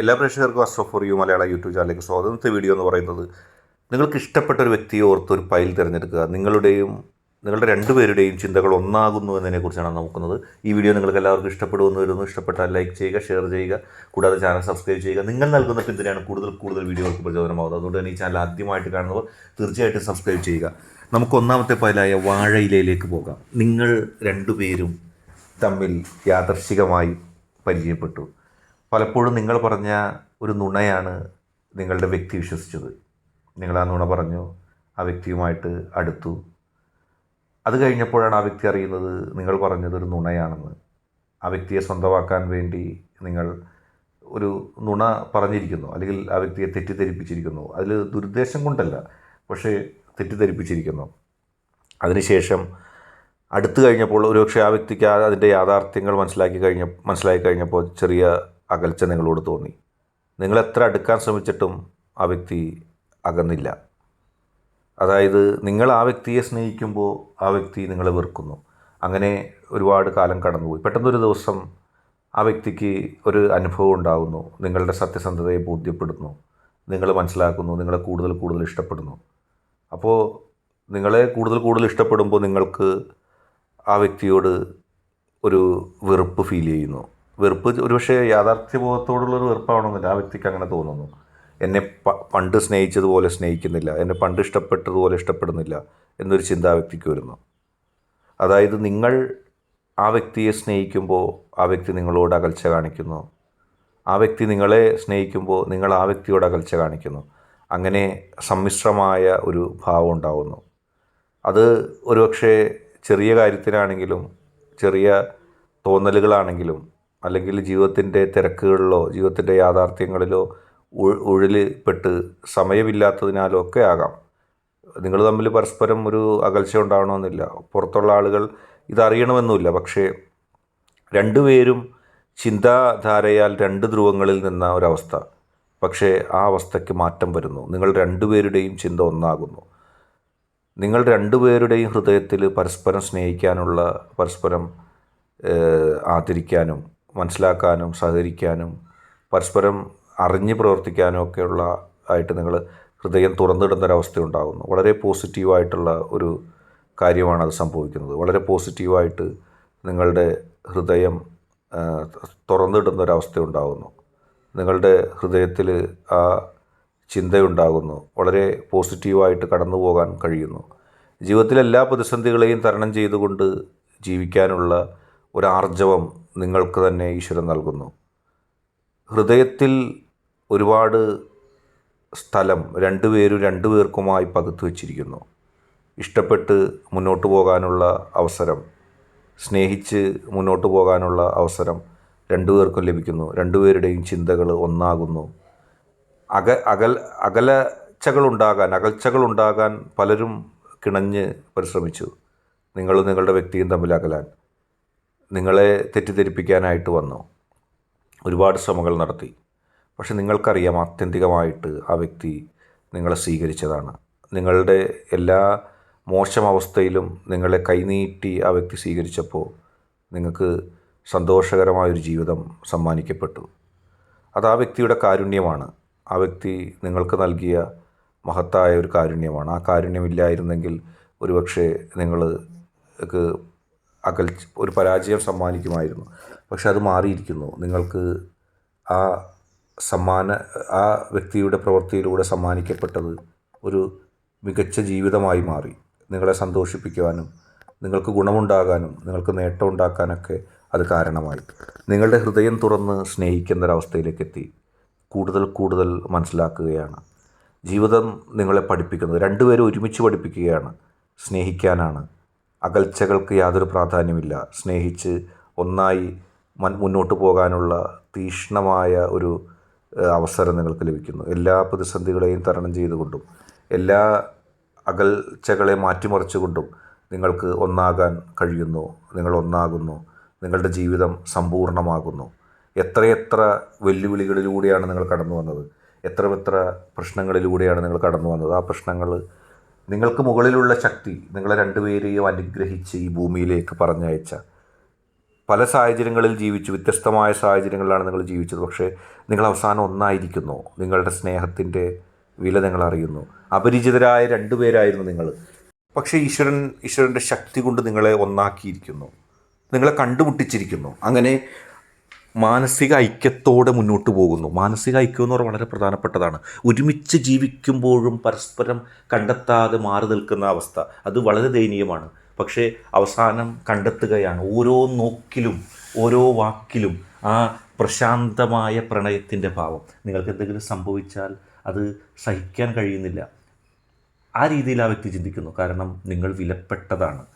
എല്ലാ പ്രേക്ഷകർക്കും astro for you Malayala YouTube ചാനലിലേക്ക് ഇന്നത്തെ വീഡിയോ എന്ന് പറയുന്നത് നിങ്ങൾക്ക് ഇഷ്ടപ്പെട്ട ഒരു വ്യക്തിയെ ഓർത്ത് ഒരു ഫയൽ തിരഞ്ഞെടുക്കുക. നിങ്ങളുടെയും നിങ്ങളുടെ രണ്ടുപേരുടെയും ചിന്തകൾ ഒന്നാകുന്നു എന്നതിനെക്കുറിച്ചാണ് നോക്കുന്നത്. ഈ വീഡിയോ നിങ്ങൾക്ക് എല്ലാവർക്കും ഇഷ്ടപ്പെടുമെന്ന് വരുന്നു. ഇഷ്ടപ്പെട്ടാൽ ലൈക്ക് ചെയ്യുക ഷെയർ ചെയ്യുക കൂടാതെ ചാനൽ സബ്സ്ക്രൈബ് ചെയ്യുക. നിങ്ങൾ നൽകുന്ന പിന്തുണയാണ് കൂടുതൽ കൂടുതൽ വീഡിയോകൾക്ക് പ്രചോദനമാകുന്നത് അതുകൊണ്ട് തന്നെ ഈ ചാനൽ ആദ്യമായിട്ട് കാണുന്നവർ തീർച്ചയായിട്ടും സബ്സ്ക്രൈബ് ചെയ്യുക. നമുക്ക് ഒന്നാമത്തെ ഫയലായ വാഴയിലയിലേക്ക് പോകാം. നിങ്ങൾ രണ്ടുപേരും തമ്മിൽ യാദർശികമായി പരിചയപ്പെട്ടു. പലപ്പോഴും നിങ്ങൾ പറഞ്ഞ ഒരു നുണയാണ് നിങ്ങളുടെ വ്യക്തി വിശ്വസിച്ചത്. നിങ്ങൾ ആ നുണ പറഞ്ഞു ആ വ്യക്തിയുമായിട്ട് അടുത്തു. അത് കഴിഞ്ഞപ്പോഴാണ് ആ വ്യക്തി അറിയുന്നത് നിങ്ങൾ പറഞ്ഞത് ഒരു നുണയാണെന്ന്. ആ വ്യക്തിയെ സ്വന്തമാക്കാൻ വേണ്ടി നിങ്ങൾ ഒരു നുണ പറഞ്ഞിരിക്കുന്നു അല്ലെങ്കിൽ ആ വ്യക്തിയെ തെറ്റിദ്ധരിപ്പിച്ചിരിക്കുന്നു. അതിൽ ദുരുദ്ദേശം കൊണ്ടല്ല പക്ഷേ തെറ്റിദ്ധരിപ്പിച്ചിരിക്കുന്നു. അതിനുശേഷം അടുത്ത് കഴിഞ്ഞപ്പോൾ ഒരുപക്ഷെ ആ വ്യക്തിക്ക് അതിന്റെ യാഥാർത്ഥ്യങ്ങൾ മനസ്സിലാക്കി കഴിഞ്ഞ മനസ്സിലാക്കി കഴിഞ്ഞപ്പോൾ ചെറിയ അകൽച്ച നിങ്ങളോട് തോന്നി. നിങ്ങൾ എത്ര അടുക്കാൻ ശ്രമിച്ചിട്ടും ആ വ്യക്തി അകന്നില്ല. അതായത് നിങ്ങൾ ആ വ്യക്തിയെ സ്നേഹിക്കുമ്പോൾ ആ വ്യക്തി നിങ്ങളെ വെറുക്കുന്നു. അങ്ങനെ ഒരുപാട് കാലം കടന്നുപോയി. പെട്ടെന്നൊരു ദിവസം ആ വ്യക്തിക്ക് ഒരു അനുഭവം ഉണ്ടാകുന്നു നിങ്ങളുടെ സത്യസന്ധതയെ ബോധ്യപ്പെടുന്നു. നിങ്ങൾ മനസ്സിലാക്കുന്നു നിങ്ങളെ കൂടുതൽ കൂടുതൽ ഇഷ്ടപ്പെടുന്നു. അപ്പോൾ നിങ്ങളെ കൂടുതൽ കൂടുതൽ ഇഷ്ടപ്പെടുമ്പോൾ നിങ്ങൾക്ക് ആ വ്യക്തിയോട് ഒരു വെറുപ്പ് ഫീൽ ചെയ്യുന്നു. വെറുപ്പ് ഒരുപക്ഷെ യാഥാർത്ഥ്യബോധത്തോടുള്ളൊരു വെറുപ്പാവണമെന്നില്ല. ആ വ്യക്തിക്ക് അങ്ങനെ തോന്നുന്നു. എന്നെ പണ്ട് സ്നേഹിച്ചതുപോലെ സ്നേഹിക്കുന്നില്ല. എന്നെ പണ്ട് ഇഷ്ടപ്പെട്ടതുപോലെ ഇഷ്ടപ്പെടുന്നില്ല എന്നൊരു ചിന്ത ആ വ്യക്തിക്ക് വരുന്നു. അതായത് നിങ്ങൾ ആ വ്യക്തിയെ സ്നേഹിക്കുമ്പോൾ ആ വ്യക്തി നിങ്ങളോട് അകൽച്ച കാണിക്കുന്നു. ആ വ്യക്തി നിങ്ങളെ സ്നേഹിക്കുമ്പോൾ നിങ്ങൾ ആ വ്യക്തിയോട് അകൽച്ച കാണിക്കുന്നു. അങ്ങനെ സമ്മിശ്രമായ ഒരു ഭാവം ഉണ്ടാകുന്നു അത് ഒരുപക്ഷെ ചെറിയ കാര്യത്തിനാണെങ്കിലും ചെറിയ തോന്നലുകളാണെങ്കിലും അല്ലെങ്കിൽ ജീവിതത്തിന്റെ തിരക്കുകളിലോ ജീവിതത്തിന്റെ യാഥാർത്ഥ്യങ്ങളിലോ ഉഴലിൽപ്പെട്ട് പെട്ട് സമയമില്ലാത്തതിനാലോ ഒക്കെ ആകാം. നിങ്ങൾ തമ്മിൽ പരസ്പരം ഒരു അകൽച്ച ഉണ്ടാവണമെന്നില്ല. പുറത്തുള്ള ആളുകൾ ഇതറിയണമെന്നുമില്ല. പക്ഷേ രണ്ടുപേരും ചിന്താധാരയാൽ രണ്ട് ധ്രുവങ്ങളിൽ നിന്ന ഒരവസ്ഥ. പക്ഷേ ആ അവസ്ഥയ്ക്ക് മാറ്റം വരുന്നു. നിങ്ങൾ രണ്ടുപേരുടെയും ചിന്ത ഒന്നാകുന്നു. നിങ്ങൾ രണ്ടുപേരുടെയും ഹൃദയത്തിൽ പരസ്പരം സ്നേഹിക്കാനുള്ള പരസ്പരം ആദരിക്കാനും മനസ്സിലാക്കാനും സഹകരിക്കാനും പരസ്പരം അറിഞ്ഞ് പ്രവർത്തിക്കാനും ഒക്കെയുള്ള ആയിട്ട് നിങ്ങൾ ഹൃദയം തുറന്നിടുന്ന ഒരവസ്ഥ ഉണ്ടാകുന്നു വളരെ പോസിറ്റീവായിട്ടുള്ള ഒരു കാര്യമാണ് അത് സംഭവിക്കുന്നത്. വളരെ പോസിറ്റീവായിട്ട് നിങ്ങളുടെ ഹൃദയം തുറന്നിടുന്ന ഒരവസ്ഥ ഉണ്ടാകുന്നു നിങ്ങളുടെ ഹൃദയത്തിൽ ആ ചിന്തയുണ്ടാകുന്നു. വളരെ പോസിറ്റീവായിട്ട് കടന്നു പോകാൻ കഴിയുന്നു. ജീവിതത്തിലെ എല്ലാ പ്രതിസന്ധികളെയും തരണം ചെയ്തുകൊണ്ട് ജീവിക്കാനുള്ള ഒരാർജവം നിങ്ങൾക്ക് തന്നെ ഈശ്വരൻ നൽകുന്നു. ഹൃദയത്തിൽ ഒരുപാട് സ്ഥലം രണ്ടുപേരും രണ്ടുപേർക്കുമായി പകുത്തു വച്ചിരിക്കുന്നു. ഇഷ്ടപ്പെട്ട് മുന്നോട്ട് പോകാനുള്ള അവസരം സ്നേഹിച്ച് മുന്നോട്ട് പോകാനുള്ള അവസരം രണ്ടുപേർക്കും ലഭിക്കുന്നു. രണ്ടുപേരുടെയും ചിന്തകൾ ഒന്നാകുന്നു. അക അകൽ അകലച്ചകളുണ്ടാകാൻ അകൽച്ചകളുണ്ടാകാൻ പലരും കിണഞ്ഞ് പരിശ്രമിച്ചു. നിങ്ങളും നിങ്ങളുടെ വ്യക്തിയും തമ്മിൽ അകലാൻ. നിങ്ങളെ തെറ്റിദ്ധരിപ്പിക്കാനായിട്ട് വന്നു. ഒരുപാട് ശ്രമങ്ങൾ നടത്തി. പക്ഷെ നിങ്ങൾക്കറിയാം ആത്യന്തികമായിട്ട് ആ വ്യക്തി നിങ്ങളെ സ്വീകരിച്ചതാണ്. നിങ്ങളുടെ എല്ലാ മോശം അവസ്ഥയിലും നിങ്ങളെ കൈനീട്ടി ആ വ്യക്തി സ്വീകരിച്ചപ്പോൾ നിങ്ങൾക്ക് സന്തോഷകരമായൊരു ജീവിതം സമ്മാനിക്കപ്പെട്ടു. അത് ആ വ്യക്തിയുടെ കാരുണ്യമാണ്. ആ വ്യക്തി നിങ്ങൾക്ക് നൽകിയ മഹത്തായ ഒരു കാരുണ്യമാണ്. ആ കാരുണ്യമില്ലായിരുന്നെങ്കിൽ ഒരുപക്ഷെ നിങ്ങൾക്ക് അകൽ ഒരു പരാജയം സമ്മാനിക്കുമായിരുന്നു. പക്ഷെ അത് മാറിയിരിക്കുന്നു. നിങ്ങൾക്ക് ആ സമ്മാന ആ വ്യക്തിയുടെ പ്രവൃത്തിയിലൂടെ സമ്മാനിക്കപ്പെട്ടത് ഒരു മികച്ച ജീവിതമായി മാറി. നിങ്ങളെ സന്തോഷിപ്പിക്കുവാനും നിങ്ങൾക്ക് ഗുണമുണ്ടാകാനും നിങ്ങൾക്ക് നേട്ടം ഉണ്ടാക്കാനൊക്കെ അത് കാരണമായി. നിങ്ങളുടെ ഹൃദയം തുറന്ന് സ്നേഹിക്കുന്ന ഒരവസ്ഥയിലേക്ക് എത്തി കൂടുതൽ കൂടുതൽ മനസ്സിലാക്കുകയാണ്. ജീവിതം നിങ്ങളെ പഠിപ്പിക്കുന്നത്. രണ്ടുപേരും ഒരുമിച്ച് പഠിപ്പിക്കുകയാണ് സ്നേഹിക്കാനാണ്. അകൽച്ചകൾക്ക് യാതൊരു പ്രാധാന്യമില്ല. സ്നേഹിച്ച് ഒന്നായി മൻ മുന്നോട്ട് പോകാനുള്ള തീഷ്ണമായ ഒരു അവസരം നിങ്ങൾക്ക് ലഭിക്കുന്നു. എല്ലാ പ്രതിസന്ധികളെയും തരണം ചെയ്തുകൊണ്ടും എല്ലാ അകൽച്ചകളെ മാറ്റിമറിച്ചുകൊണ്ടും നിങ്ങൾക്ക് ഒന്നാകാൻ കഴിയുന്നു. നിങ്ങൾ ഒന്നാകുന്നു. നിങ്ങളുടെ ജീവിതം സമ്പൂർണമാകുന്നു എത്രയെത്ര വെല്ലുവിളികളിലൂടെയാണ് നിങ്ങൾ കടന്നു വന്നത് എത്ര എത്ര പ്രശ്നങ്ങളിലൂടെയാണ് നിങ്ങൾ കടന്നു വന്നത് ആ പ്രശ്നങ്ങൾ നിങ്ങൾക്ക് മുകളിലുള്ള ശക്തി നിങ്ങളെ രണ്ടുപേരെയും അനുഗ്രഹിച്ച് ഈ ഭൂമിയിലേക്ക് പറഞ്ഞയച്ച പല സാഹചര്യങ്ങളിൽ ജീവിച്ചു. വ്യത്യസ്തമായ സാഹചര്യങ്ങളിലാണ് നിങ്ങൾ ജീവിച്ചത്. പക്ഷേ നിങ്ങൾ അവസാനം ഒന്നായിരിക്കുന്നു. നിങ്ങളുടെ സ്നേഹത്തിന്റെ വില നിങ്ങൾ അറിയുന്നു. അപരിചിതരായ രണ്ടുപേരായിരുന്നു നിങ്ങൾ. പക്ഷേ ഈശ്വരൻ ഈശ്വരന്റെ ശക്തി കൊണ്ട് നിങ്ങളെ ഒന്നാക്കിയിരിക്കുന്നു. നിങ്ങളെ കണ്ടുമുട്ടിച്ചിരിക്കുന്നു. അങ്ങനെ മാനസിക ഐക്യത്തോടെ മുന്നോട്ട് പോകുന്നു. മാനസിക ഐക്യം എന്ന് പറഞ്ഞാൽ വളരെ പ്രധാനപ്പെട്ടതാണ്. ഒരുമിച്ച് ജീവിക്കുമ്പോഴും പരസ്പരം കണ്ടെത്താതെ മാറി നിൽക്കുന്ന അവസ്ഥ അത് വളരെ ദയനീയമാണ്. പക്ഷേ അവസാനം കണ്ടെത്തുകയാണ്. ഓരോ നോക്കിലും ഓരോ വാക്കിലും ആ പ്രശാന്തമായ പ്രണയത്തിന്റെ ഭാവം. നിങ്ങൾക്ക് എന്തെങ്കിലും സംഭവിച്ചാൽ അത് സഹിക്കാൻ കഴിയുന്നില്ല. ആ രീതിയിൽ ആ വ്യക്തി ചിന്തിക്കുന്നു. കാരണം നിങ്ങൾ വിലപ്പെട്ടതാണ്.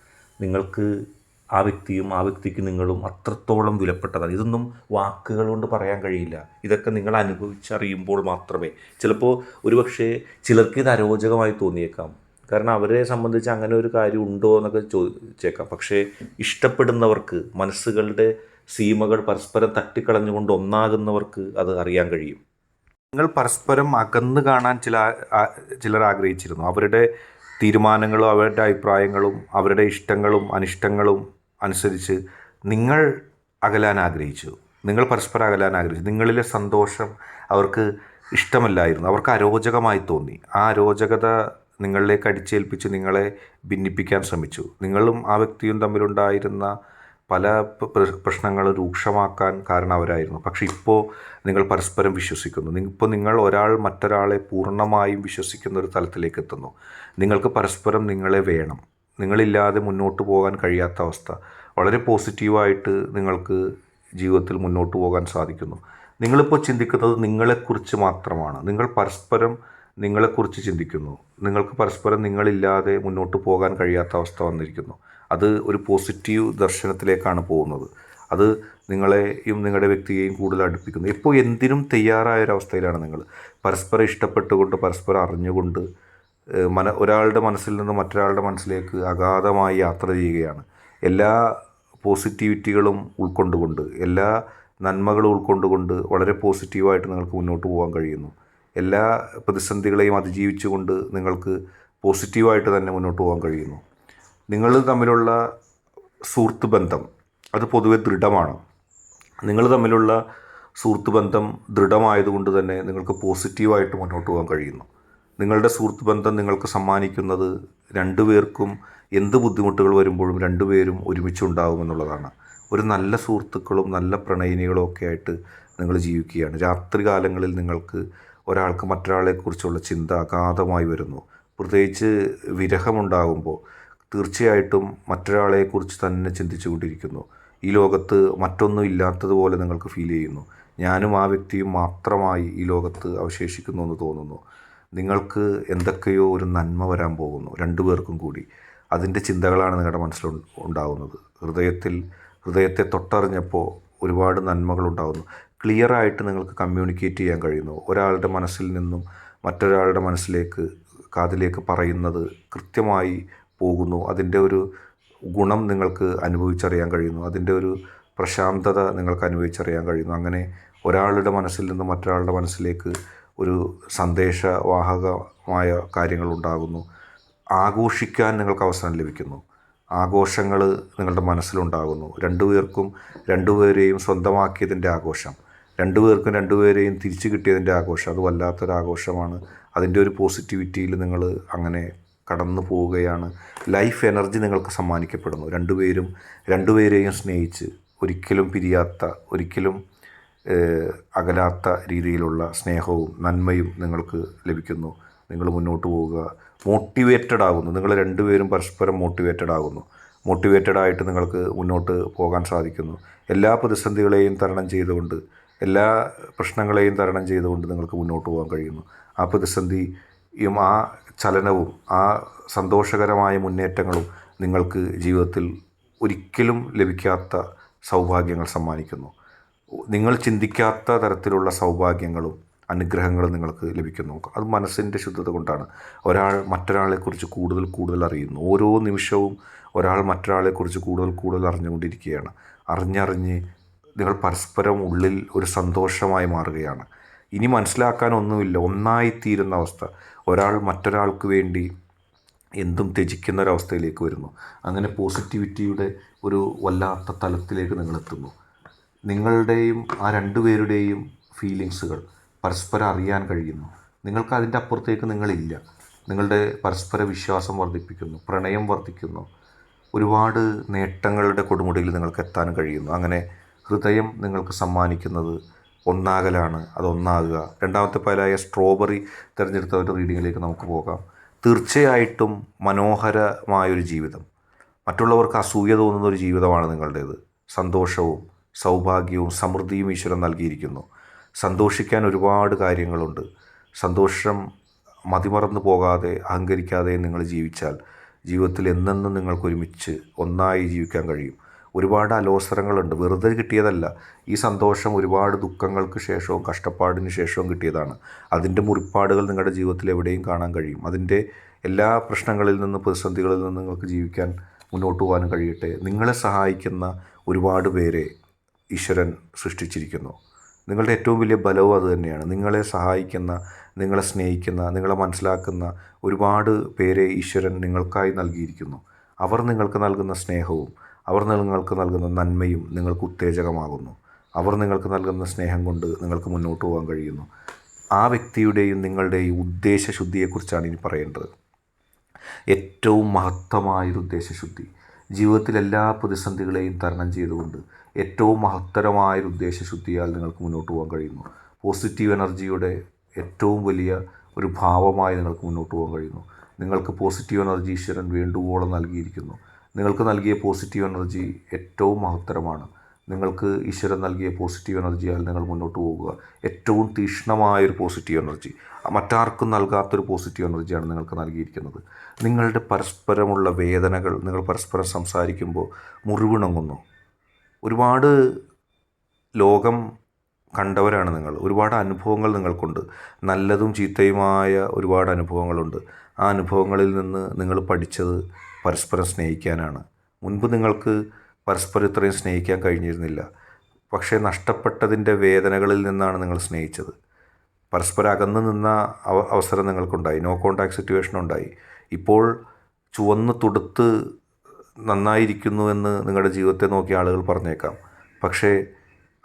നിങ്ങൾക്ക് ആ വ്യക്തിയും ആ വ്യക്തിക്ക് നിങ്ങളും അത്രത്തോളം വിലപ്പെട്ടതാണ്. ഇതൊന്നും വാക്കുകൾ കൊണ്ട് പറയാൻ കഴിയില്ല. ഇതൊക്കെ നിങ്ങൾ അനുഭവിച്ചറിയുമ്പോൾ മാത്രമേ. ചിലപ്പോൾ ഒരുപക്ഷെ ചിലർക്ക് ഇത് അരോചകമായി തോന്നിയേക്കാം. കാരണം അവരെ സംബന്ധിച്ച് അങ്ങനെ ഒരു കാര്യം ഉണ്ടോ എന്നൊക്കെ ചോദിച്ചേക്കാം. പക്ഷേ ഇഷ്ടപ്പെടുന്നവർക്ക് മനസ്സുകളുടെ സീമകൾ പരസ്പരം തട്ടിക്കളഞ്ഞുകൊണ്ട് ഒന്നാകുന്നവർക്ക് അത് അറിയാൻ കഴിയും. നിങ്ങൾ പരസ്പരം അകന്ന് കാണാൻ ചില ചിലർ ആഗ്രഹിച്ചിരുന്നു. അവരുടെ തീരുമാനങ്ങളും അവരുടെ അഭിപ്രായങ്ങളും അവരുടെ ഇഷ്ടങ്ങളും അനിഷ്ടങ്ങളും അനുസരിച്ച് നിങ്ങൾ അകലാൻ ആഗ്രഹിച്ചു. നിങ്ങൾ പരസ്പരം അകലാൻ ആഗ്രഹിച്ചു. നിങ്ങളിലെ സന്തോഷം അവർക്ക് ഇഷ്ടമല്ലായിരുന്നു. അവർക്ക് അരോചകമായി തോന്നി. ആ അരോചകത നിങ്ങളിലേക്ക് അടിച്ചേൽപ്പിച്ച് നിങ്ങളെ ഭിന്നിപ്പിക്കാൻ ശ്രമിച്ചു. നിങ്ങളും ആ വ്യക്തിയും തമ്മിലുണ്ടായിരുന്ന പല പ്രശ്നങ്ങൾ രൂക്ഷമാക്കാൻ കാരണവരായിരുന്നു പക്ഷേ ഇപ്പോൾ നിങ്ങൾ പരസ്പരം വിശ്വസിക്കുന്നു. ഇപ്പോൾ നിങ്ങൾ ഒരാൾ മറ്റൊരാളെ പൂർണമായും വിശ്വസിക്കുന്ന ഒരു തലത്തിലേക്ക് എത്തുന്നു. നിങ്ങൾക്ക് പരസ്പരം നിങ്ങളെ വേണം. നിങ്ങളില്ലാതെ മുന്നോട്ട് പോകാൻ കഴിയാത്ത അവസ്ഥ. വളരെ പോസിറ്റീവായിട്ട് നിങ്ങൾക്ക് ജീവിതത്തിൽ മുന്നോട്ട് പോകാൻ സാധിക്കുന്നു. നിങ്ങളിപ്പോൾ ചിന്തിക്കുന്നത് നിങ്ങളെക്കുറിച്ച് മാത്രമാണ്. നിങ്ങൾ പരസ്പരം നിങ്ങളെക്കുറിച്ച് ചിന്തിക്കുന്നു. നിങ്ങൾക്ക് പരസ്പരം നിങ്ങളില്ലാതെ മുന്നോട്ട് പോകാൻ കഴിയാത്ത അവസ്ഥ വന്നിരിക്കുന്നു. അത് ഒരു പോസിറ്റീവ് ദർശനത്തിലേക്കാണ് പോകുന്നത്. അത് നിങ്ങളെയും നിങ്ങളുടെ വ്യക്തിയെയും കൂടുതൽ അടുപ്പിക്കുന്നു. ഇപ്പോൾ എന്തിനും തയ്യാറായ ഒരവസ്ഥയിലാണ് നിങ്ങൾ. പരസ്പരം ഇഷ്ടപ്പെട്ടുകൊണ്ട് പരസ്പരം അറിഞ്ഞുകൊണ്ട് മന ഒരാളുടെ മനസ്സിൽ നിന്ന് മറ്റൊരാളുടെ മനസ്സിലേക്ക് അഗാധമായി യാത്ര ചെയ്യുകയാണ്. എല്ലാ പോസിറ്റിവിറ്റികളും ഉൾക്കൊണ്ടുകൊണ്ട് എല്ലാ നന്മകളും ഉൾക്കൊണ്ടുകൊണ്ട് വളരെ പോസിറ്റീവായിട്ട് നിങ്ങൾക്ക് മുന്നോട്ട് പോകാൻ കഴിയുന്നു. എല്ലാ പ്രതിസന്ധികളെയും അതിജീവിച്ചുകൊണ്ട് നിങ്ങൾക്ക് പോസിറ്റീവായിട്ട് തന്നെ മുന്നോട്ട് പോകാൻ കഴിയുന്നു. നിങ്ങൾ തമ്മിലുള്ള സുഹൃത്ത് ബന്ധം അത് പൊതുവെ ദൃഢമാണ്. നിങ്ങൾ തമ്മിലുള്ള സുഹൃത്ത് ബന്ധം ദൃഢമായതുകൊണ്ട് തന്നെ നിങ്ങൾക്ക് പോസിറ്റീവായിട്ട് മുന്നോട്ട് പോകാൻ കഴിയുന്നു. നിങ്ങളുടെ സുഹൃത്ത് ബന്ധം നിങ്ങൾക്ക് സമ്മാനിക്കുന്നത് രണ്ടുപേർക്കും എന്ത് ബുദ്ധിമുട്ടുകൾ വരുമ്പോഴും രണ്ടുപേരും ഒരുമിച്ചുണ്ടാകുമെന്നുള്ളതാണ് ഒരു നല്ല സുഹൃത്തുക്കളും നല്ല പ്രണയിനികളും ഒക്കെ ആയിട്ട് നിങ്ങൾ ജീവിക്കുകയാണ്. രാത്രികാലങ്ങളിൽ നിങ്ങൾക്ക് ഒരാൾക്ക് മറ്റൊരാളെക്കുറിച്ചുള്ള ചിന്ത അഗാധമായി വരുന്നു. പ്രത്യേകിച്ച് വിരഹമുണ്ടാകുമ്പോൾ തീർച്ചയായിട്ടും മറ്റൊരാളെക്കുറിച്ച് തന്നെ ചിന്തിച്ചുകൊണ്ടിരിക്കുന്നു ഈ ലോകത്ത് മറ്റൊന്നും ഇല്ലാത്തതുപോലെ നിങ്ങൾക്ക് ഫീൽ ചെയ്യുന്നു. ഞാനും ആ വ്യക്തിയും മാത്രമായി ഈ ലോകത്ത് അവശേഷിക്കുന്നു എന്ന് തോന്നുന്നു. നിങ്ങൾക്ക് എന്തൊക്കെയോ ഒരു നന്മ വരാൻ പോകുന്നു രണ്ടു പേർക്കും കൂടി. അതിന്റെ ചിന്തകളാണ് നിങ്ങളുടെ മനസ്സിൽ ഉണ്ടാകുന്നത് ഹൃദയത്തിൽ ഹൃദയത്തെ തൊട്ടറിഞ്ഞപ്പോൾ ഒരുപാട് നന്മകൾ ഉണ്ടാകുന്നു ക്ലിയറായിട്ട് നിങ്ങൾക്ക് കമ്മ്യൂണിക്കേറ്റ് ചെയ്യാൻ കഴിയുന്നു. ഒരാളുടെ മനസ്സിൽ നിന്നും മറ്റൊരാളുടെ മനസ്സിലേക്ക് കാതിലേക്ക് പറയുന്നത് കൃത്യമായി പോകുന്നു. അതിന്റെ ഒരു ഗുണം നിങ്ങൾക്ക് അനുഭവിച്ചറിയാൻ കഴിയുന്നു. അതിന്റെ ഒരു പ്രശാന്തത നിങ്ങൾക്ക് അനുഭവിച്ചറിയാൻ കഴിയുന്നു. അങ്ങനെ ഒരാളുടെ മനസ്സിൽ നിന്നും മറ്റൊരാളുടെ മനസ്സിലേക്ക് ഒരു സന്ദേശവാഹകമായ കാര്യങ്ങളുണ്ടാകുന്നു. ആഘോഷിക്കാൻ നിങ്ങൾക്ക് അവസരം ലഭിക്കുന്നു. ആഘോഷങ്ങൾ നിങ്ങളുടെ മനസ്സിലുണ്ടാകുന്നു. രണ്ടുപേർക്കും രണ്ടുപേരെയും സ്വന്തമാക്കിയതിന്റെ ആഘോഷം. രണ്ടുപേർക്കും രണ്ടുപേരെയും തിരിച്ചു കിട്ടിയതിന്റെ ആഘോഷം. അത് വല്ലാത്തൊരാഘോഷമാണ്. അതിന്റെ ഒരു പോസിറ്റിവിറ്റിയിൽ നിങ്ങൾ അങ്ങനെ കടന്നു പോവുകയാണ്. ലൈഫ് എനർജി നിങ്ങൾക്ക് സമ്മാനിക്കപ്പെടുന്നു. രണ്ടുപേരും രണ്ടുപേരെയും സ്നേഹിച്ച് ഒരിക്കലും പിരിയാത്ത ഒരിക്കലും അകലാത്ത രീതിയിലുള്ള സ്നേഹവും നന്മയും നിങ്ങൾക്ക് ലഭിക്കുന്നു. നിങ്ങൾ മുന്നോട്ട് പോവുക. മോട്ടിവേറ്റഡ് ആകുന്നു. നിങ്ങൾ രണ്ടുപേരും പരസ്പരം മോട്ടിവേറ്റഡ് ആകുന്നു. മോട്ടിവേറ്റഡ് ആയിട്ട് നിങ്ങൾക്ക് മുന്നോട്ട് പോകാൻ സാധിക്കുന്നു. എല്ലാ പ്രതിസന്ധികളെയും തരണം ചെയ്തുകൊണ്ട് എല്ലാ പ്രശ്നങ്ങളെയും തരണം ചെയ്തുകൊണ്ട് നിങ്ങൾക്ക് മുന്നോട്ട് പോകാൻ കഴിയുന്നു. ആ പ്രതിസന്ധിയും ആ ചലനവും ആ സന്തോഷകരമായ മുന്നേറ്റങ്ങളും നിങ്ങൾക്ക് ജീവിതത്തിൽ ഒരിക്കലും ലഭിക്കാത്ത സൗഭാഗ്യങ്ങൾ സമ്മാനിക്കുന്നു. നിങ്ങൾ ചിന്തിക്കാത്ത തരത്തിലുള്ള സൗഭാഗ്യങ്ങളും അനുഗ്രഹങ്ങളും നിങ്ങൾക്ക് ലഭിക്കുന്നു. അത് മനസ്സിന്റെ ശുദ്ധത കൊണ്ടാണ്. ഒരാൾ മറ്റൊരാളെക്കുറിച്ച് കൂടുതൽ കൂടുതൽ അറിയുന്നു. ഓരോ നിമിഷവും ഒരാൾ മറ്റൊരാളെക്കുറിച്ച് കൂടുതൽ കൂടുതൽ അറിഞ്ഞുകൊണ്ടിരിക്കുകയാണ്. അറിഞ്ഞറിഞ്ഞ് നിങ്ങൾ പരസ്പരം ഉള്ളിൽ ഒരു സന്തോഷമായി മാറുകയാണ്. ഇനി മനസ്സിലാക്കാനൊന്നുമില്ല. ഒന്നായിത്തീരുന്ന അവസ്ഥ. ഒരാൾ മറ്റൊരാൾക്ക് വേണ്ടി എന്തും ത്യജിക്കുന്ന ഒരവസ്ഥയിലേക്ക് വരുന്നു. അങ്ങനെ പോസിറ്റിവിറ്റിയുടെ ഒരു വല്ലാത്ത തലത്തിലേക്ക് നിങ്ങളെത്തുന്നു നിങ്ങളുടെയും ആ രണ്ടു പേരുടെയും ഫീലിങ്സുകൾ പരസ്പരം അറിയാൻ കഴിയുന്നു. നിങ്ങൾക്ക് അതിന്റെ അപ്പുറത്തേക്ക് നിങ്ങളില്ല. നിങ്ങളുടെ പരസ്പര വിശ്വാസം വർദ്ധിപ്പിക്കുന്നു പ്രണയം വർദ്ധിക്കുന്നു. ഒരുപാട് നേട്ടങ്ങളുടെ കൊടുമുടിയിൽ നിങ്ങൾക്ക് എത്താൻ കഴിയുന്നു. അങ്ങനെ ഹൃദയം നിങ്ങൾക്ക് സമ്മാനിക്കുന്നത് ഒന്നാകലാണ് അത് ഒന്നാകുക. രണ്ടാമത്തെ പാലായ സ്ട്രോബെറി തിരഞ്ഞെടുത്ത ഒരു റീഡിങ്ങിലേക്ക് നമുക്ക് പോകാം. തീർച്ചയായിട്ടും മനോഹരമായൊരു ജീവിതം. മറ്റുള്ളവർക്ക് അസൂയ തോന്നുന്ന ഒരു ജീവിതമാണ് നിങ്ങളുടേത്. സന്തോഷവും സൗഭാഗ്യവും സമൃദ്ധിയും ഈശ്വരൻ നൽകിയിരിക്കുന്നു. സന്തോഷിക്കാൻ ഒരുപാട് കാര്യങ്ങളുണ്ട്. സന്തോഷം മതിമറന്നു പോകാതെ അഹങ്കരിക്കാതെ നിങ്ങൾ ജീവിച്ചാൽ ജീവിതത്തിൽ എന്നെന്നും നിങ്ങൾക്ക് ഒരുമിച്ച് ഒന്നായി ജീവിക്കാൻ കഴിയും. ഒരുപാട് അലോസരങ്ങളുണ്ട്. വെറുതെ കിട്ടിയതല്ല. ഈ സന്തോഷം ഒരുപാട് ദുഃഖങ്ങൾക്ക് ശേഷവും കഷ്ടപ്പാടിന് ശേഷവും കിട്ടിയതാണ്. അതിന്റെ മുറിപ്പാടുകൾ നിങ്ങളുടെ ജീവിതത്തിൽ എവിടെയും കാണാൻ കഴിയും. അതിന്റെ എല്ലാ പ്രശ്നങ്ങളിൽ നിന്നും പ്രതിസന്ധികളിൽ നിന്നും നിങ്ങൾക്ക് ജീവിക്കാൻ മുന്നോട്ട് പോകാനും കഴിയട്ടെ. നിങ്ങളെ സഹായിക്കുന്ന ഒരുപാട് പേരെ ഈശ്വരൻ സൃഷ്ടിച്ചിരിക്കുന്നു. നിങ്ങളുടെ ഏറ്റവും വലിയ ബലവും അതുതന്നെയാണ് നിങ്ങളെ സഹായിക്കുന്ന നിങ്ങളെ സ്നേഹിക്കുന്ന നിങ്ങളെ മനസ്സിലാക്കുന്ന ഒരുപാട് പേരെ ഈശ്വരൻ നിങ്ങൾക്കായി നൽകിയിരിക്കുന്നു. അവർ നിങ്ങൾക്ക് നൽകുന്ന സ്നേഹവും അവർ നിങ്ങൾക്ക് നൽകുന്ന നന്മയും നിങ്ങൾക്ക് ഉത്തേജകമാകുന്നു. അവർ നിങ്ങൾക്ക് നൽകുന്ന സ്നേഹം കൊണ്ട് നിങ്ങൾക്ക് മുന്നോട്ട് പോകാൻ കഴിയുന്നു. ആ വ്യക്തിയുടെയും നിങ്ങളുടെയും ഉദ്ദേശശുദ്ധിയെക്കുറിച്ചാണ് ഇനി പറയേണ്ടത്. ഏറ്റവും മഹത്തമായൊരു ഉദ്ദേശശുദ്ധി. ജീവിതത്തിൽ എല്ലാ പ്രതിസന്ധികളെയും തരണം ചെയ്തുകൊണ്ട് ഏറ്റവും മഹത്തരമായൊരു ഉദ്ദേശശുദ്ധിയാൽ നിങ്ങൾക്ക് മുന്നോട്ട് പോകാൻ കഴിയുന്നു. പോസിറ്റീവ് എനർജിയുടെ ഏറ്റവും വലിയ ഒരു ഭാവമായി നിങ്ങൾക്ക് മുന്നോട്ട് പോകാൻ കഴിയുന്നു. നിങ്ങൾക്ക് പോസിറ്റീവ് എനർജി ഈശ്വരൻ വേണ്ടുവോളം നൽകിയിരിക്കുന്നു. നിങ്ങൾക്ക് നൽകിയ പോസിറ്റീവ് എനർജി ഏറ്റവും മഹത്തരമാണ്. നിങ്ങൾക്ക് ഈശ്വരൻ നൽകിയ പോസിറ്റീവ് എനർജിയാൽ നിങ്ങൾ മുന്നോട്ട് പോകുക. ഏറ്റവും തീക്ഷ്ണമായൊരു പോസിറ്റീവ് എനർജി മറ്റാർക്കും നൽകാത്തൊരു പോസിറ്റീവ് എനർജിയാണ് നിങ്ങൾക്ക് നൽകിയിരിക്കുന്നത്. നിങ്ങളുടെ പരസ്പരമുള്ള വേദനകൾ നിങ്ങൾ പരസ്പരം സംസാരിക്കുമ്പോൾ മുറിവിണങ്ങുന്നു. ഒരുപാട് ലോകം കണ്ടവരാണ് നിങ്ങൾ. ഒരുപാട് അനുഭവങ്ങൾ നിങ്ങൾക്കുണ്ട്. നല്ലതും ചീത്തയുമായ ഒരുപാട് അനുഭവങ്ങളുണ്ട്. ആ അനുഭവങ്ങളിൽ നിന്ന് നിങ്ങൾ പഠിച്ചത് പരസ്പരം സ്നേഹിക്കാനാണ്. മുൻപ് നിങ്ങൾക്ക് പരസ്പരം ഇത്രയും സ്നേഹിക്കാൻ കഴിഞ്ഞിരുന്നില്ല. പക്ഷേ നഷ്ടപ്പെട്ടതിന്റെ വേദനകളിൽ നിന്നാണ് നിങ്ങൾ സ്നേഹിച്ചത്. പരസ്പരം അകന്നു നിന്ന അവ- അവസരം നിങ്ങൾക്കുണ്ടായി. നോ കോണ്ടാക്ട് സിറ്റുവേഷൻ ഉണ്ടായി. ഇപ്പോൾ ചുവന്ന് തുടുത്ത് നന്നായിരിക്കുന്നു എന്ന് നിങ്ങളുടെ ജീവിതത്തെ നോക്കി ആളുകൾ പറഞ്ഞേക്കാം. പക്ഷേ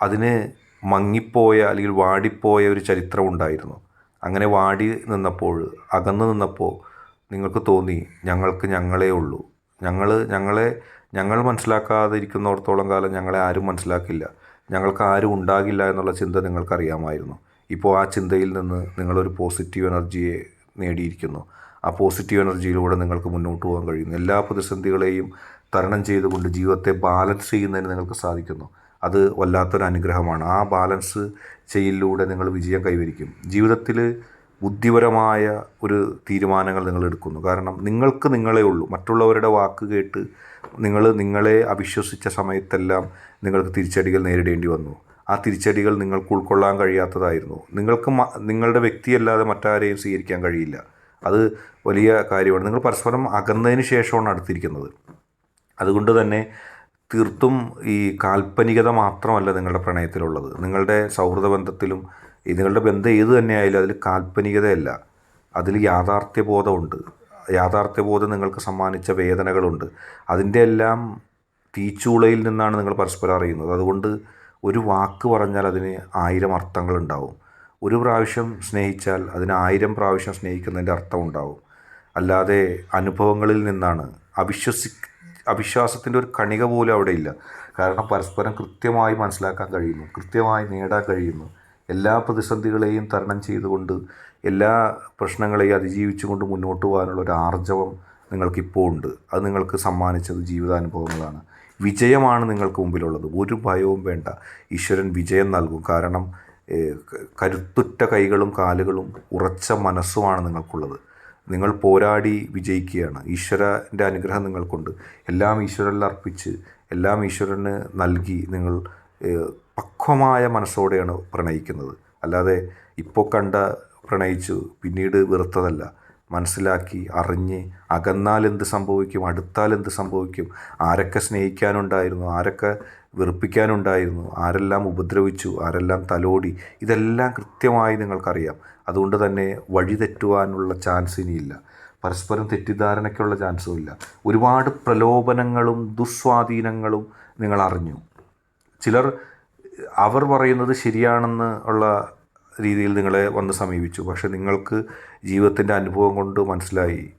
അതിന് മങ്ങിപ്പോയ അല്ലെങ്കിൽ വാടിപ്പോയ ഒരു ചരിത്രം ഉണ്ടായിരുന്നു. അങ്ങനെ വാടി നിന്നപ്പോൾ അകന്നു നിന്നപ്പോൾ നിങ്ങൾക്ക് തോന്നി ഞങ്ങൾക്ക് ഞങ്ങളേ ഉള്ളൂ. ഞങ്ങൾ ഞങ്ങളെ ഞങ്ങൾ മനസ്സിലാക്കാതെ ഇരിക്കുന്നിടത്തോളം കാലം ഞങ്ങളെ ആരും മനസ്സിലാക്കില്ല. ഞങ്ങൾക്ക് ആരും ഉണ്ടാകില്ല എന്നുള്ള ചിന്ത നിങ്ങൾക്കറിയാമായിരുന്നു. ഇപ്പോൾ ആ ചിന്തയിൽ നിന്ന് നിങ്ങളൊരു പോസിറ്റീവ് എനർജിയെ നേടിയിരിക്കുന്നു. ആ പോസിറ്റീവ് എനർജിയിലൂടെ നിങ്ങൾക്ക് മുന്നോട്ട് പോകാൻ കഴിയുന്നു. എല്ലാ പ്രതിസന്ധികളെയും തരണം ചെയ്തുകൊണ്ട് ജീവിതത്തെ ബാലൻസ് ചെയ്യുന്നതിന് നിങ്ങൾക്ക് സാധിക്കുന്നു. അത് വല്ലാത്തൊരു അനുഗ്രഹമാണ് ആ ബാലൻസ് ചെയ്യലിലൂടെ നിങ്ങൾ വിജയം കൈവരിക്കും. ജീവിതത്തിൽ ബുദ്ധിപരമായ ഒരു തീരുമാനങ്ങൾ നിങ്ങൾ എടുക്കുന്നു. കാരണം നിങ്ങൾക്ക് നിങ്ങളെ ഉള്ളൂ. മറ്റുള്ളവരുടെ വാക്ക് കേട്ട് നിങ്ങൾ നിങ്ങളെ അവിശ്വസിച്ച സമയത്തെല്ലാം നിങ്ങൾക്ക് തിരിച്ചടികൾ നേരിടേണ്ടി വന്നു. ആ തിരിച്ചടികൾ നിങ്ങൾക്ക് ഉൾക്കൊള്ളാൻ കഴിയാത്തതായിരുന്നു. നിങ്ങൾക്ക് നിങ്ങളുടെ വ്യക്തിയല്ലാതെ മറ്റാരെയും സ്വീകരിക്കാൻ കഴിയില്ല. അത് വലിയ കാര്യമാണ്. നിങ്ങൾ പരസ്പരം അകന്നതിന് ശേഷമാണ് അടുത്തിരിക്കുന്നത്. അതുകൊണ്ട് തന്നെ തീർത്തും ഈ കാൽപ്പനികത മാത്രമല്ല നിങ്ങളുടെ പ്രണയത്തിലുള്ളത്. നിങ്ങളുടെ സൗഹൃദ ബന്ധത്തിലും ഈ നിങ്ങളുടെ ബന്ധം ഏത് തന്നെയായാലും അതിൽ കാൽപ്പനികതയല്ല. അതിൽ യാഥാർത്ഥ്യബോധമുണ്ട്. യാഥാർത്ഥ്യബോധം നിങ്ങൾക്ക് സമ്മാനിച്ച വേദനകളുണ്ട്. അതിന്റെ എല്ലാം തീച്ചൂളയിൽ നിന്നാണ് നിങ്ങൾ പരസ്പരം അറിയുന്നത്. അതുകൊണ്ട് ഒരു വാക്ക് പറഞ്ഞാൽ അതിന് ആയിരം അർത്ഥങ്ങളുണ്ടാവും ഒരു പ്രാവശ്യം സ്നേഹിച്ചാൽ അതിന് ആയിരം പ്രാവശ്യം സ്നേഹിക്കുന്നതിന്റെ അർത്ഥം ഉണ്ടാവും. അല്ലാതെ അനുഭവങ്ങളിൽ നിന്നാണ്. അവിശ്വസി അവിശ്വാസത്തിന്റെ ഒരു കണിക പോലും അവിടെ ഇല്ല. കാരണം പരസ്പരം കൃത്യമായി മനസ്സിലാക്കാൻ കഴിയുന്നു. കൃത്യമായി നേടാൻ കഴിയുന്നു. എല്ലാ പ്രതിസന്ധികളെയും തരണം ചെയ്തുകൊണ്ട് എല്ലാ പ്രശ്നങ്ങളെയും അതിജീവിച്ചുകൊണ്ട് മുന്നോട്ട് പോകാനുള്ള ഒരു ആർജവം നിങ്ങൾക്കിപ്പോൾ ഉണ്ട്. അത് നിങ്ങൾക്ക് സമ്മാനിച്ചത് ജീവിതാനുഭവങ്ങളാണ്. വിജയമാണ് നിങ്ങൾക്ക് മുമ്പിലുള്ളത്. ഒരു ഭയവും വേണ്ട. ഈശ്വരൻ വിജയം നൽകും. കാരണം കരുത്തുറ്റ കൈകളും കാലുകളും ഉറച്ച മനസ്സുമാണ് നിങ്ങൾക്കുള്ളത്. നിങ്ങൾ പോരാടി വിജയിക്കുകയാണ്. ഈശ്വരന്റെ അനുഗ്രഹം നിങ്ങൾക്കുണ്ട്. എല്ലാം ഈശ്വരനിൽ അർപ്പിച്ച് എല്ലാം ഈശ്വരന് നൽകി നിങ്ങൾ പക്വമായ മനസ്സോടെയാണ് പ്രണയിക്കുന്നത്. അല്ലാതെ ഇപ്പോൾ കണ്ട പ്രണയിച്ചു പിന്നീട് വെറുത്തതല്ല. മനസ്സിലാക്കി അറിഞ്ഞ് അകന്നാൽ എന്ത് സംഭവിക്കും അടുത്താൽ എന്ത് സംഭവിക്കും ആരൊക്കെ സ്നേഹിക്കാനുണ്ടായിരുന്നു ആരൊക്കെ വെറുപ്പിക്കാനുണ്ടായിരുന്നു ആരെല്ലാം ഉപദ്രവിച്ചു ആരെല്ലാം തലോടി ഇതെല്ലാം കൃത്യമായി നിങ്ങൾക്കറിയാം. അതുകൊണ്ട് തന്നെ വഴി തെറ്റുവാനുള്ള ചാൻസ് ഇനിയില്ല. പരസ്പരം തെറ്റിദ്ധാരണയ്ക്കുള്ള ചാൻസും ഇല്ല. ഒരുപാട് പ്രലോഭനങ്ങളും ദുസ്വാധീനങ്ങളും നിങ്ങൾ അറിഞ്ഞു ചിലർ അവർ പറയുന്നത് ശരിയാണെന്ന് ഉള്ള രീതിയിൽ നിങ്ങളെ വന്ന് സമീപിച്ചു. പക്ഷെ നിങ്ങൾക്ക് ജീവിതത്തിന്റെ അനുഭവം കൊണ്ട് മനസ്സിലായി.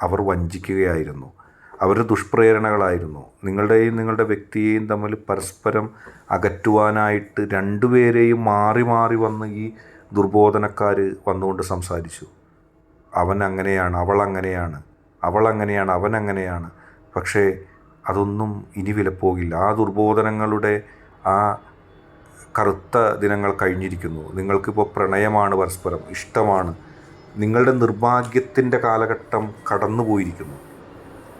അവർ വഞ്ചിക്കുകയായിരുന്നു. അവർ ദുഷ്പ്രേരണകളായിരുന്നു. നിങ്ങളുടെയും നിങ്ങളുടെ വ്യക്തിയെയും തമ്മിൽ പരസ്പരം അകറ്റുവാനായിട്ട് രണ്ടുപേരെയും മാറി മാറി വന്ന് ഈ ദുർബോധനക്കാർ വന്നുകൊണ്ട് സംസാരിച്ചു. അവൻ അങ്ങനെയാണ് അവൾ അങ്ങനെയാണ് അവൾ അങ്ങനെയാണ് അവൻ അങ്ങനെയാണ്. പക്ഷേ അതൊന്നും ഇനി വിലപ്പോകില്ല. ആ ദുർബോധനങ്ങളുടെ ആ കറുത്ത ദിനങ്ങൾ കഴിഞ്ഞിരിക്കുന്നു. നിങ്ങൾക്കിപ്പോൾ പ്രണയമാണ് പരസ്പരം ഇഷ്ടമാണ്. നിങ്ങളുടെ നിർഭാഗ്യത്തിന്റെ കാലഘട്ടം കടന്നു പോയിരിക്കുന്നു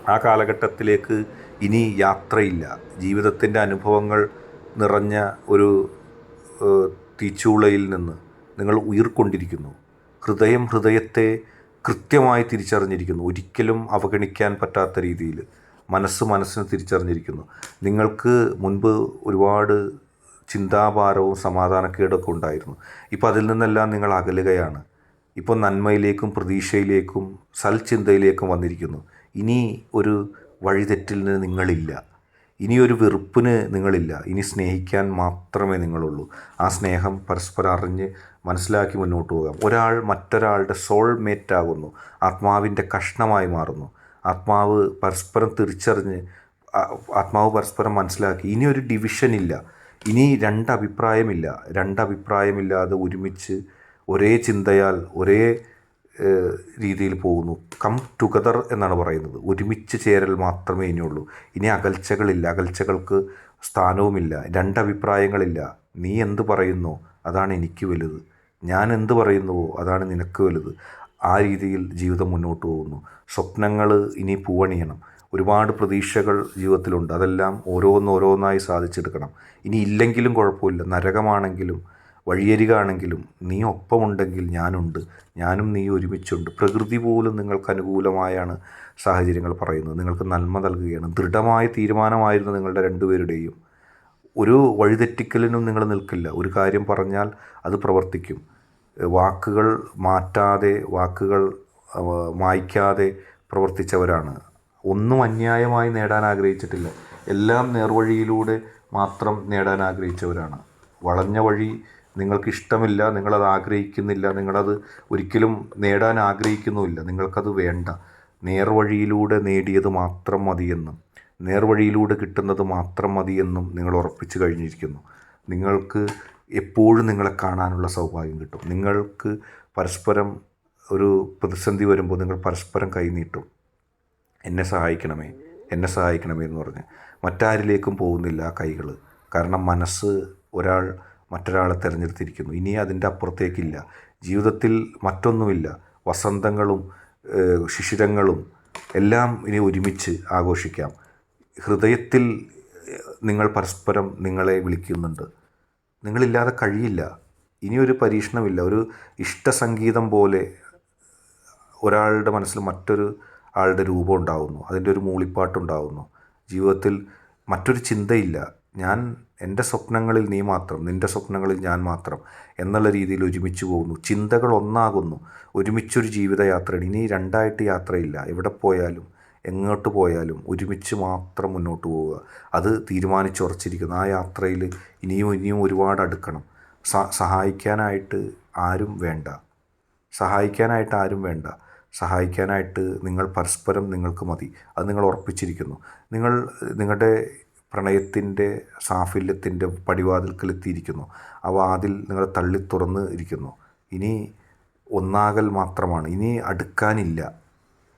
ആ കാലഘട്ടത്തിലേക്ക് ഇനി യാത്രയില്ല. ജീവിതത്തിന്റെ അനുഭവങ്ങൾ നിറഞ്ഞ ഒരു തീച്ചുളയിൽ നിന്ന് നിങ്ങൾ ഉയർക്കൊണ്ടിരിക്കുന്നു. ഹൃദയം ഹൃദയത്തെ കൃത്യമായി തിരിച്ചറിഞ്ഞിരിക്കുന്നു. ഒരിക്കലും അവഗണിക്കാൻ പറ്റാത്ത രീതിയിൽ മനസ്സ് മനസ്സിന് തിരിച്ചറിഞ്ഞിരിക്കുന്നു. നിങ്ങൾക്ക് മുൻപ് ഒരുപാട് ചിന്താഭാരവും സമാധാനക്കേടൊക്കെ ഉണ്ടായിരുന്നു ഇപ്പോൾ അതിൽ നിന്നെല്ലാം നിങ്ങൾ അകലുകയാണ്. ഇപ്പോൾ നന്മയിലേക്കും പ്രതീക്ഷയിലേക്കും സൽചിന്തയിലേക്കും വന്നിരിക്കുന്നു. ഇനി ഒരു വഴിതെറ്റലിന് നിങ്ങളില്ല. ഇനി ഒരു വെറുപ്പിന് നിങ്ങളില്ല. ഇനി സ്നേഹിക്കാൻ മാത്രമേ നിങ്ങളുള്ളൂ. ആ സ്നേഹം പരസ്പരം അറിഞ്ഞ് മനസ്സിലാക്കി മുന്നോട്ട് പോകാം. ഒരാൾ മറ്റൊരാളുടെ സോൾമേറ്റ് ആകുന്നു. ആത്മാവിന്റെ കഷ്ണമായി മാറുന്നു. ആത്മാവ് പരസ്പരം തിരിച്ചറിഞ്ഞ് ആത്മാവ് പരസ്പരം മനസ്സിലാക്കി. ഇനി ഒരു ഡിവിഷൻ ഇല്ല. ഇനി രണ്ടഭിപ്രായമില്ല. രണ്ടഭിപ്രായമില്ലാതെ ഒരുമിച്ച് ഒരേ ചിന്തയാൽ ഒരേ രീതിയിൽ പോകുന്നു. കം ടുഗദർ എന്നാണ് പറയുന്നത്. ഒരുമിച്ച് ചേരൽ മാത്രമേ ഇനിയുള്ളൂ. ഇനി അകൽച്ചകളില്ല. അകൽച്ചകൾക്ക് സ്ഥാനവുമില്ല. രണ്ടഭിപ്രായങ്ങളില്ല. നീ എന്ത് പറയുന്നോ? അതാണ് എനിക്ക് വലുത്. ഞാൻ എന്ത് പറയുന്നുവോ? അതാണ് നിനക്ക് വലുത്. ആ രീതിയിൽ ജീവിതം മുന്നോട്ട് പോകുന്നു. സ്വപ്നങ്ങൾ ഇനി പൂവണിയണം. ഒരുപാട് പ്രതീക്ഷകൾ ജീവിതത്തിലുണ്ട്. അതെല്ലാം ഓരോന്നോരോന്നായി സാധിച്ചെടുക്കണം. ഇനി ഇല്ലെങ്കിലും കുഴപ്പമില്ല. നരകമാണെങ്കിലും വഴിയരികാണെങ്കിലും നീ ഒപ്പമുണ്ടെങ്കിൽ ഞാനുണ്ട്. ഞാനും നീ ഒരുമിച്ചുണ്ട്. പ്രകൃതി പോലും നിങ്ങൾക്ക് അനുകൂലമായാണ് സാഹചര്യങ്ങൾ പറയുന്നത്. നിങ്ങൾക്ക് നന്മ നൽകുകയാണ്. ദൃഢമായ തീരുമാനമായിരുന്നു നിങ്ങളുടെ രണ്ടുപേരുടെയും. ഒരു വഴിതെറ്റിക്കലിനും നിങ്ങൾ നിൽക്കില്ല. ഒരു കാര്യം പറഞ്ഞാൽ അത് പ്രവർത്തിക്കും. വാക്കുകൾ മാറ്റാതെ വാക്കുകൾ മായ്ക്കാതെ പ്രവർത്തിച്ചവരാണ് ഒന്നും അന്യായമായി നേടാൻ ആഗ്രഹിച്ചിട്ടില്ല. എല്ലാം നേർവഴിയിലൂടെ മാത്രം നേടാൻ ആഗ്രഹിച്ചവരാണ്. വളഞ്ഞ വഴി നിങ്ങൾക്കിഷ്ടമില്ല നിങ്ങളത് ആഗ്രഹിക്കുന്നില്ല നിങ്ങളത് ഒരിക്കലും നേടാൻ ആഗ്രഹിക്കുന്നുമില്ല. നിങ്ങൾക്കത് വേണ്ട. നേർവഴിയിലൂടെ നേടിയത് മാത്രം മതിയെന്നും നേർവഴിയിലൂടെ കിട്ടുന്നത് മാത്രം മതിയെന്നും നിങ്ങൾ ഉറപ്പിച്ചു കഴിഞ്ഞിരിക്കുന്നു. നിങ്ങൾക്ക് എപ്പോഴും നിങ്ങളെ കാണാനുള്ള സൗഭാഗ്യം കിട്ടും. നിങ്ങൾക്ക് പരസ്പരം ഒരു പ്രതിസന്ധി വരുമ്പോൾ നിങ്ങൾ പരസ്പരം കൈനീട്ടും. എന്നെ സഹായിക്കണമേ എന്നെ സഹായിക്കണമേ എന്ന് പറഞ്ഞ് മറ്റാരിലേക്കും പോകുന്നില്ല ആ കൈകൾ. കാരണം മനസ്സ് ഒരാൾ മറ്റൊരാളെ തിരഞ്ഞെടുത്തിരിക്കുന്നു. ഇനി അതിന്റെ അപ്പുറത്തേക്കില്ല. ജീവിതത്തിൽ മറ്റൊന്നുമില്ല. വസന്തങ്ങളും ശിശിരങ്ങളും എല്ലാം ഇനി ഒരുമിച്ച് ആഘോഷിക്കാം. ഹൃദയത്തിൽ നിങ്ങൾ പരസ്പരം നിങ്ങളെ വിളിക്കുന്നുണ്ട്. നിങ്ങളില്ലാതെ കഴിയില്ല. ഇനിയൊരു പരീക്ഷണമില്ല. ഒരു ഇഷ്ടസംഗീതം പോലെ ഒരാളുടെ മനസ്സിൽ മറ്റൊരു ആളുടെ രൂപം ഉണ്ടാകുന്നു അതിന്റെ ഒരു മൂളിപ്പാട്ടുണ്ടാകുന്നു ജീവിതത്തിൽ മറ്റൊരു ചിന്തയില്ല. ഞാൻ എന്റെ സ്വപ്നങ്ങളിൽ നീ മാത്രം നിന്റെ സ്വപ്നങ്ങളിൽ ഞാൻ മാത്രം എന്നുള്ള രീതിയിൽ ഒരുമിച്ച് പോകുന്നു. ചിന്തകൾ ഒന്നാകുന്നു. ഒരുമിച്ചൊരു ജീവിതയാത്രയാണ്. ഇനി രണ്ടായിട്ട് യാത്രയില്ല. എവിടെ പോയാലും എങ്ങോട്ട് പോയാലും ഒരുമിച്ച് മാത്രം മുന്നോട്ട് പോവുക. അത് തീരുമാനിച്ചുറച്ചിരിക്കുന്നു. ആ യാത്രയിൽ ഇനിയും ഇനിയും ഒരുപാട് അടുക്കണം. സഹായിക്കാനായിട്ട് ആരും വേണ്ട. സഹായിക്കാനായിട്ട് ആരും വേണ്ട. സഹായിക്കാനായിട്ട് നിങ്ങൾ പരസ്പരം നിങ്ങൾക്ക് മതി. അത് നിങ്ങൾ ഉറപ്പിച്ചിരിക്കുന്നു. നിങ്ങൾ നിങ്ങളുടെ പ്രണയത്തിന്റെ സാഫല്യത്തിന്റെ പടിവാതിൽക്കലെത്തിയിരിക്കുന്നു ആ വാതിൽ നിങ്ങൾ തള്ളി തുറന്ന് ഇരിക്കുന്നു. ഇനി ഒന്നാകൽ മാത്രമാണ്. ഇനി അടുക്കാനില്ല.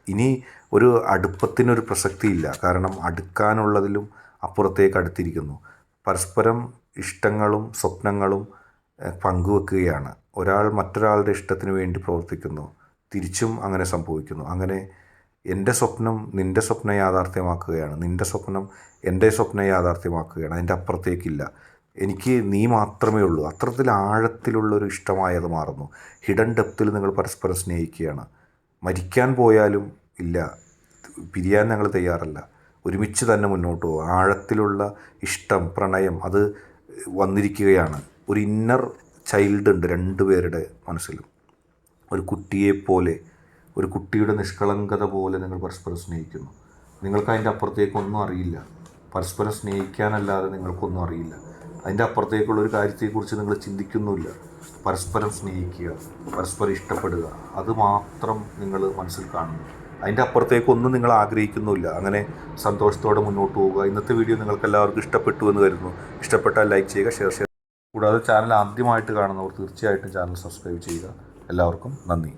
ഇനി ഒരു അടുപ്പത്തിനൊരു പ്രസക്തിയില്ല. കാരണം അടുക്കാനുള്ളതിലും അപ്പുറത്തേക്ക് അടുത്തിരിക്കുന്നു. പരസ്പരം ഇഷ്ടങ്ങളും സ്വപ്നങ്ങളും പങ്കുവെക്കുകയാണ്. ഒരാൾ മറ്റൊരാളുടെ ഇഷ്ടത്തിന് വേണ്ടി പ്രവർത്തിക്കുന്നു. തിരിച്ചും അങ്ങനെ സംഭവിക്കുന്നു. അങ്ങനെ എന്റെ സ്വപ്നം നിന്റെ സ്വപ്നം യാഥാർത്ഥ്യമാക്കുകയാണ്. നിന്റെ സ്വപ്നം എന്റെ സ്വപ്നം യാഥാർത്ഥ്യമാക്കുകയാണ്. അതിന്റെ അപ്പുറത്തേക്കില്ല. എനിക്ക് നീ മാത്രമേ ഉള്ളൂ. അത്തരത്തിൽ ആഴത്തിലുള്ളൊരു ഇഷ്ടമായി അത് മാറുന്നു. ഹിഡൻ ഡെപ്തിൽ നിങ്ങൾ പരസ്പരം സ്നേഹിക്കുകയാണ്. മരിക്കാൻ പോയാലും ഇല്ല. പിരിയാൻ ഞങ്ങൾ തയ്യാറല്ല. ഒരുമിച്ച് തന്നെ മുന്നോട്ട് പോകും ആഴത്തിലുള്ള ഇഷ്ടം പ്രണയം അത് വന്നിരിക്കുകയാണ്. ഒരു ഇന്നർ ചൈൽഡ് ഉണ്ട് രണ്ടുപേരുടെ മനസ്സിലും. ഒരു കുട്ടിയെപ്പോലെ ഒരു കുട്ടിയുടെ നിഷ്കളങ്കത പോലെ നിങ്ങൾ പരസ്പരം സ്നേഹിക്കുന്നു. നിങ്ങൾക്ക് അതിന്റെ അപ്പുറത്തേക്കൊന്നും അറിയില്ല. പരസ്പരം സ്നേഹിക്കാനല്ലാതെ നിങ്ങൾക്കൊന്നും അറിയില്ല. അതിന്റെ അപ്പുറത്തേക്കുള്ള ഒരു കാര്യത്തെക്കുറിച്ച് നിങ്ങൾ ചിന്തിക്കുന്നുമില്ല. പരസ്പരം സ്നേഹിക്കുക പരസ്പരം ഇഷ്ടപ്പെടുക അത് മാത്രം നിങ്ങൾ മനസ്സിൽ കാണുന്നു. അതിന്റെ അപ്പുറത്തേക്കൊന്നും നിങ്ങൾ ആഗ്രഹിക്കുന്നുമില്ല. അങ്ങനെ സന്തോഷത്തോടെ മുന്നോട്ട് പോവുക ഇന്നത്തെ വീഡിയോ നിങ്ങൾക്ക് എല്ലാവർക്കും ഇഷ്ടപ്പെട്ടു എന്ന് കരുതുന്നു. ഇഷ്ടപ്പെട്ടാൽ ലൈക്ക് ചെയ്യുക ഷെയർ ചെയ്യുക. കൂടാതെ ചാനൽ ആദ്യമായിട്ട് കാണുന്നവർ തീർച്ചയായിട്ടും ചാനൽ സബ്സ്ക്രൈബ് ചെയ്യുക. എല്ലാവർക്കും നന്ദി.